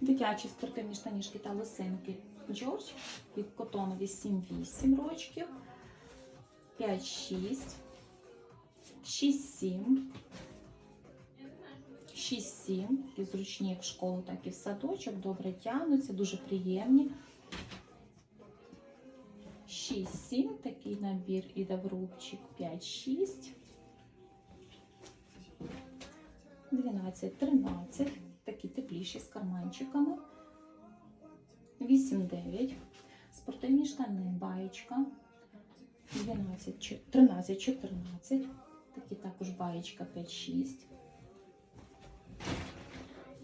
Дитячі спортивні штанішки та лосинки Джордж від котонові 7-8 рочків, 5-6, 6-7, 6-7, такі зручні як в школу, так і в садочок, добре тягнуться, дуже приємні. 6-7, такий набір іде в рубчик. 5-6. 12-13, такі тепліші з карманчиками. 8-9, спортивні штани, баєчка. 13-14, такі також баєчка 5-6.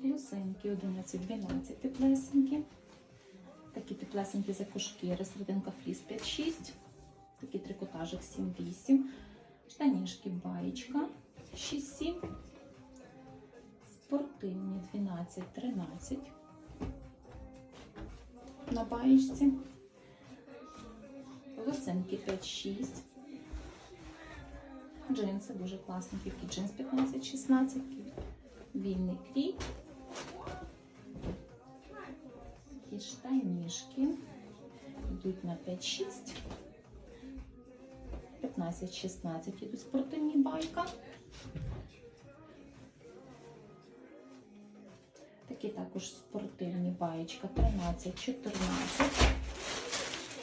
Лосинки 11-12 теплесенькі. Такі теплесенькі закушкіри, серединка фліс 5-6. Такий трикотажик 7-8. Штанішки баєчка 6-7. Спортивні 12-13 на баєчці. Лосинки 5-6. Джинси дуже класні, такі джинс 15-16. Вільний крій. Такі штанішки. Йдуть на 5-6. 15-16 ідуть спортивні байка. Такі також спортивні баєчка 13-14.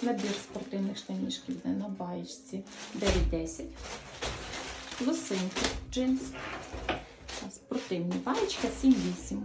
Набір спортивних штанішків йде на баєчці 9-10. Лосинки, джинс. Спортивні баєчка 7-8.